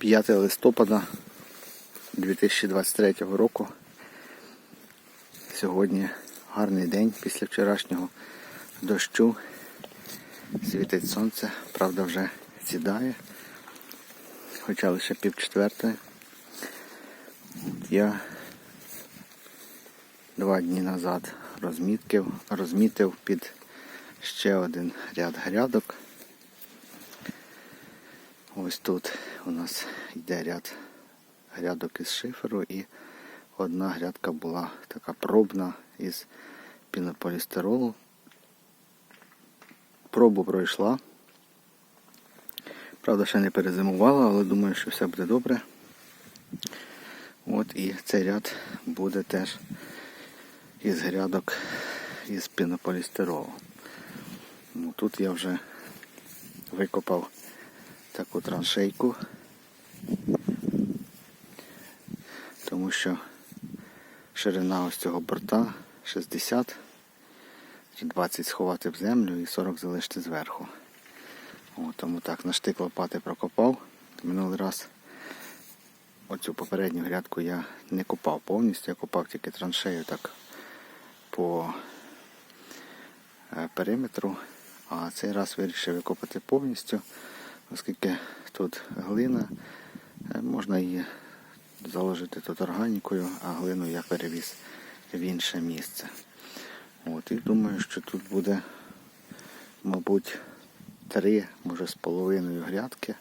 5 листопада 2023 року. Сьогодні гарний день після вчорашнього дощу. Світить сонце, правда вже сідає, хоча лише пів четвертої. Я два дні назад розмітив, розмітив під ще один ряд грядок. Ось тут у нас йде ряд грядок із шиферу і одна грядка була така пробна із пінополістиролу. Пробу пройшла. Правда, ще не перезимувала, але думаю, що все буде добре. От і цей ряд буде теж із грядок із пінополістиролу. Ну, тут я вже викопав таку траншейку, тому що ширина ось цього борта 60, 20 сховати в землю і 40 залишити зверху. О, тому так, на штик лопати прокопав. Минулий раз оцю попередню грядку я не копав повністю, я копав тільки траншею так по е, периметру, а цей раз вирішив викопати повністю, оскільки тут глина, е, можна її заложити тут органікою, а глину я перевіз в інше місце. От, і думаю, що тут буде, мабуть, три, може з половиною грядки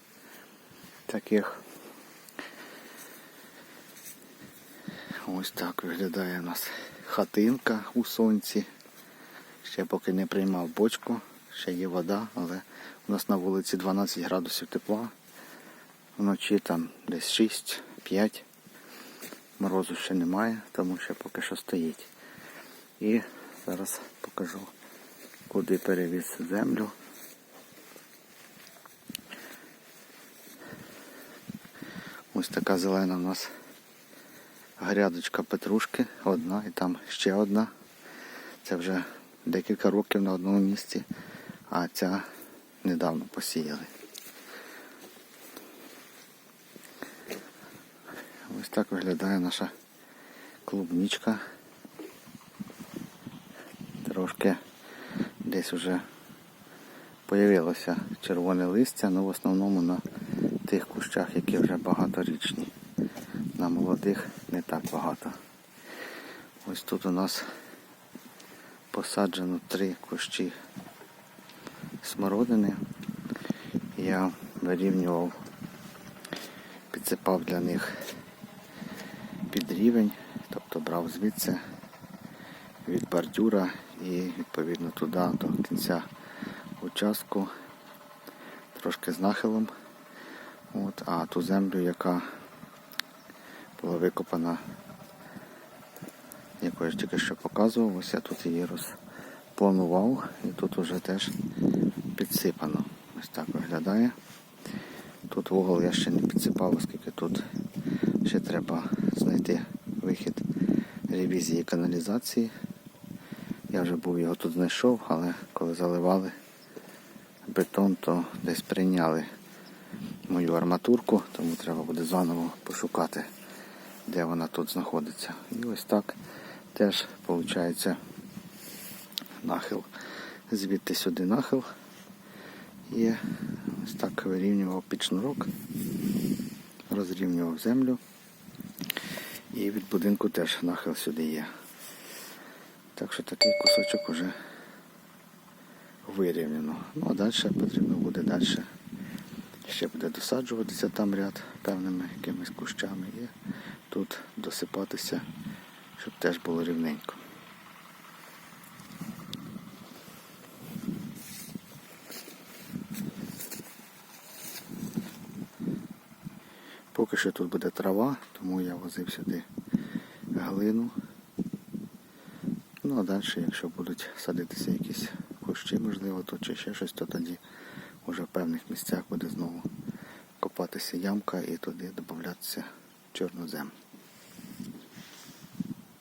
таких. Ось так виглядає у нас хатинка у сонці. Ще поки не приймав бочку, ще є вода, але у нас на вулиці 12 градусів тепла. Вночі там десь 6-5. Морозу ще немає, тому що поки що стоїть. І зараз покажу, куди перевіз землю. Ось така зелена у нас грядочка петрушки, одна і там ще одна. Це вже декілька років на одному місці, а ця недавно посіяли. Ось так виглядає наша клубничка. Трошки десь вже появилося червоне листя, але в основному на тих кущах, які вже багаторічні. На молодих не так багато. Ось тут у нас посаджено три кущі смородини. Я вирівнював, підсипав для них під рівень, тобто брав звідси від бордюра і відповідно туди до кінця участку трошки з нахилом. От, а ту землю, яка була викопана, яку я ж тільки що показував, ось я тут її розпланував і тут вже теж підсипано. Ось так виглядає. Тут вугол я ще не підсипав, оскільки тут ще треба знайти вихід ревізії каналізації. Я вже був його тут знайшов, але коли заливали бетон, то десь прийняли мою арматурку, тому треба буде заново пошукати, де вона тут знаходиться. І ось так теж виходить нахил. Звідти сюди нахил. І ось так вирівнював під шнурок, розрівнював землю. І від будинку теж нахил сюди є. Так що такий кусочок вже вирівняно. Ну а далі потрібно буде далі. Ще буде досаджуватися там ряд певними якимись кущами і тут досипатися, щоб теж було рівненько. Поки що тут буде трава, тому я возив сюди глину. Ну а далі, якщо будуть садитися якісь кущі, можливо, то чи ще щось, то тоді вже в певних місцях буде знову копатися ямка і туди додатися чорну землю.